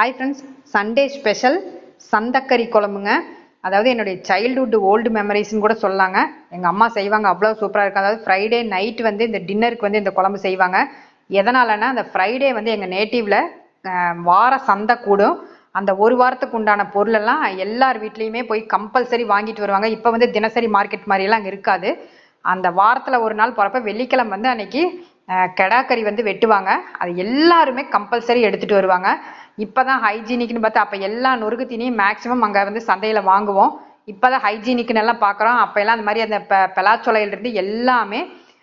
Hi friends Sunday special சந்தக்கறி குழம்புங்க. அதாவது என்னுடைய சைல்டுஹுட் ஓல்டு மெமரிஸ்னு கூட சொல்லாங்க. எங்கள் அம்மா செய்வாங்க அவ்வளோ சூப்பராக இருக்கும். அதாவது ஃப்ரைடே நைட் வந்து இந்த டின்னருக்கு வந்து இந்த குழம்பு செய்வாங்க. எதனாலன்னா அந்த ஃப்ரைடே வந்து எங்கள் நேட்டிவில் வார சந்தை கூடும். அந்த ஒரு வாரத்துக்கு உண்டான பொருளெல்லாம் எல்லார் வீட்லேயுமே போய் கம்பல்சரி வாங்கிட்டு வருவாங்க. இப்போ வந்து தினசரி மார்க்கெட் மாதிரியெல்லாம் அங்கே இருக்காது. அந்த வாரத்தில் ஒரு நாள் போகிறப்ப வெள்ளிக்கிழமை வந்து அன்னைக்கு கெடாக்கறி வந்து வெட்டுவாங்க. அது எல்லாருமே கம்பல்சரி எடுத்துகிட்டு வருவாங்க. இப்போ தான் ஹைஜீனிக்னு பார்த்தா அப்போ எல்லா நொறுக்கு தீனியும் மேக்ஸிமம் அங்கே வந்து சந்தையில் வாங்குவோம். இப்போ தான் ஹைஜீனிக்னு எல்லாம் பார்க்குறோம் அப்போ எல்லாம் அந்த மாதிரி அந்த பெ பெலாச்சொலையிலிருந்து எல்லாமே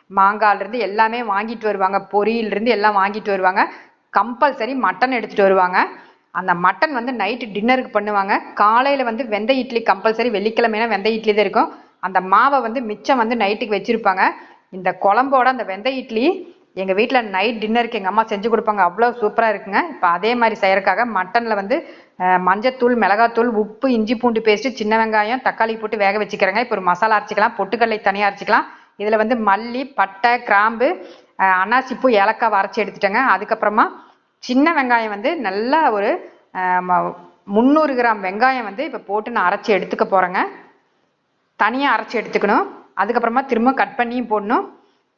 மாங்காயிலிருந்து எல்லாமே வாங்கிட்டு வருவாங்க. பொரியிலிருந்து எல்லாம் வாங்கிட்டு வருவாங்க. கம்பல்சரி மட்டன் எடுத்துகிட்டு வருவாங்க. அந்த மட்டன் வந்து நைட்டு டின்னருக்கு பண்ணுவாங்க. காலையில் வந்து வெந்த இட்லி கம்பல்சரி வெள்ளிக்கிழமைனா வெந்த இட்லி தான் இருக்கும். அந்த மாவை வந்து மிச்சம் வந்து நைட்டுக்கு வச்சுருப்பாங்க. இந்த குழம்போட அந்த வெந்த இட்லி எங்கள் வீட்டில் நைட் டின்னருக்கு எங்கள் அம்மா செஞ்சு கொடுப்பாங்க. அவ்வளோ சூப்பராக இருக்குங்க. இப்போ அதே மாதிரி செய்யறதுக்காக மட்டனில் வந்து மஞ்சத்தூள் மிளகாத்தூள் உப்பு இஞ்சி பூண்டு பேஸ்ட்டு சின்ன வெங்காயம் தக்காளி போட்டு வேக வச்சுக்கிறேங்க. இப்போ ஒரு மசாலா அரைச்சிக்கலாம். பொட்டுக்கடலை தனியாக அரைச்சிக்கலாம். இதில் வந்து மல்லி பட்டை கிராம்பு அன்னாசிப்பூ ஏலக்காய் அரைச்சி எடுத்துட்டேங்க. அதுக்கப்புறமா சின்ன வெங்காயம் வந்து நல்லா ஒரு முந்நூறு கிராம் வெங்காயம் வந்து இப்போ போட்டு நான் அரைச்சி எடுத்துக்க போகிறேங்க தனியாக அரைச்சி எடுத்துக்கணும். அதுக்கப்புறமா திரும்ப கட் பண்ணியும் போடணும்.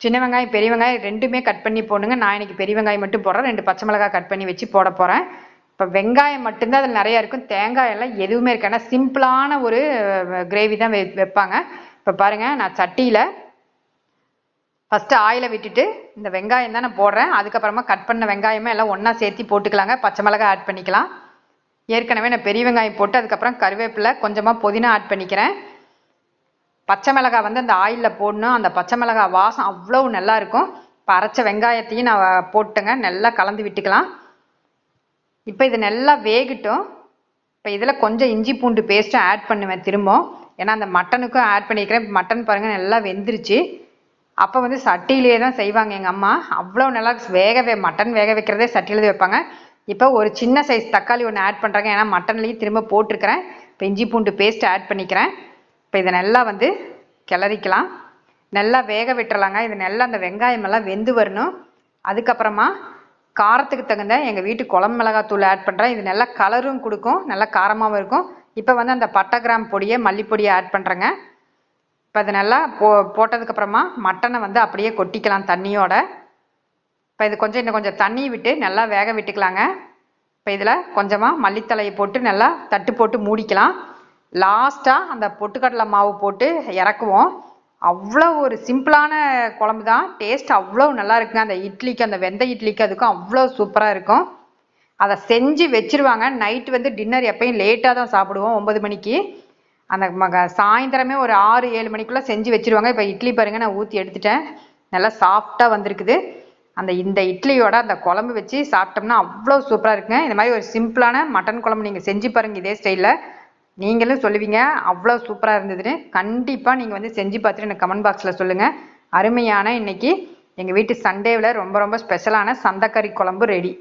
சின்ன வெங்காயம் பெரிய வெங்காயம் ரெண்டுமே கட் பண்ணி போடுங்க. நான் இன்னைக்கு பெரிய வெங்காயம் மட்டும் போடுறேன். ரெண்டு பச்சை மிளகாய் கட் பண்ணி வச்சு போட போகிறேன் இப்போ வெங்காயம் மட்டும்தான் அதில் நிறையா இருக்கும். தேங்காய் எல்லாம் எதுவுமே இருக்கு ஆனால் சிம்பிளான ஒரு கிரேவி தான் வை வைப்பாங்க. இப்போ பாருங்கள் நான் சட்டியில் ஃபஸ்ட்டு ஆயிலை விட்டுட்டு இந்த வெங்காயம் தான் நான் போடுறேன். அதுக்கப்புறமா கட் பண்ண வெங்காயமே எல்லாம் ஒன்றா சேர்த்து போட்டுக்கலாங்க. பச்சை மிளகாய் ஆட் பண்ணிக்கலாம். ஏற்கனவே நான் பெரிய வெங்காயம் போட்டு அதுக்கப்புறம் கருவேப்பிலை கொஞ்சமாக புதினா ஆட் பண்ணிக்கிறேன். பச்சை மிளகாய் வந்து அந்த ஆயிலில் போடணும். அந்த பச்சை மிளகாய் வாசம் அவ்வளோ நல்லாயிருக்கும் இப்போ அரைச்ச வெங்காயத்தையும் நான் போட்டுங்க. நல்லா கலந்து விட்டுக்கலாம். இப்போ இது நல்லா வேகட்டும். இப்போ இதில் கொஞ்சம் இஞ்சி பூண்டு பேஸ்ட்டும் ஆட் பண்ணுவேன் திரும்ப ஏன்னா அந்த மட்டனுக்கும் ஆட் பண்ணிக்கிறேன். மட்டன் பாருங்கள் நல்லா வெந்துருச்சு. அப்போ வந்து சட்டியிலே தான் செய்வாங்க எங்கள் அம்மா. அவ்வளோ நல்லா வேக வே மட்டன் வேக வைக்கிறதே சட்டியில் வைப்பாங்க. இப்போ ஒரு சின்ன சைஸ் தக்காளி ஒன்று ஆட் பண்ணுறாங்க ஏன்னா மட்டன்லேயும் திரும்ப போட்டிருக்கிறேன். இப்போ இஞ்சி பூண்டு பேஸ்ட் ஆட் பண்ணிக்கிறேன். இப்போ இதை நல்லா வந்து கிளறிக்கலாம். நல்லா வேக விட்டுறலாங்க. இது நல்லா அந்த வெங்காயம் எல்லாம் வெந்து வரணும். அதுக்கப்புறமா காரத்துக்கு தகுந்த எங்கள் வீட்டு குழம்பு மிளகாத்தூள் ஆட் பண்ணுறேன் இது நல்லா கலரும் கொடுக்கும். நல்லா காரமாகவும் இருக்கும். இப்போ வந்து அந்த பட்டை கிராம் பொடியை மல்லிப்பொடியை ஆட் பண்ணுறேங்க இப்போ அது நல்லா போ போட்டதுக்கப்புறமா மட்டனை வந்து அப்படியே கொட்டிக்கலாம் தண்ணியோட. இப்போ இது கொஞ்சம் இன்னும் கொஞ்சம் தண்ணி விட்டு நல்லா வேக விட்டுக்கலாங்க. இப்போ இதில் கொஞ்சமாக மல்லித்தலையை போட்டு நல்லா தட்டு போட்டு மூடிக்கலாம். லாஸ்ட்டாக அந்த பொட்டுக்கடலை மாவு போட்டு இறக்குவோம். அவ்வளோ ஒரு சிம்பிளான குழம்பு தான் டேஸ்ட் அவ்வளோ நல்லா இருக்குங்க. அந்த இட்லிக்கு அந்த வெந்த இட்லிக்கு அதுக்கும் அவ்வளோ சூப்பராக இருக்கும். அதை செஞ்சு வச்சிருவாங்க. நைட்டு வந்து டின்னர் எப்பயும் லேட்டாக தான் சாப்பிடுவோம் ஒன்பது மணிக்கு. அந்த மக சாயந்தரமே ஒரு ஆறு ஏழு மணிக்குள்ளே செஞ்சு வச்சிருவாங்க. இப்போ இட்லி பாருங்க நான் ஊற்றி எடுத்துட்டேன். நல்லா சாஃப்டாக வந்திருக்குது. அந்த இந்த இட்லியோட அந்த குழம்பு வச்சு சாப்பிட்டோம்னா அவ்வளோ சூப்பராக இருக்குங்க. இந்த மாதிரி ஒரு சிம்பிளான மட்டன் குழம்பு நீங்கள் செஞ்சு பாருங்கள் இதே ஸ்டைலில் நீங்களும் சொல்லுவீங்க. அவ்வளோ சூப்பராக இருந்ததுன்னு. கண்டிப்பாக நீங்கள் வந்து செஞ்சு பார்த்துட்டு எனக்கு கமெண்ட் பாக்ஸில் சொல்லுங்கள் அருமையான இன்னைக்கு எங்கள் வீட்டு சண்டேவில் ரொம்ப ரொம்ப ஸ்பெஷலான சந்தக்கறி குழம்பு ரெடி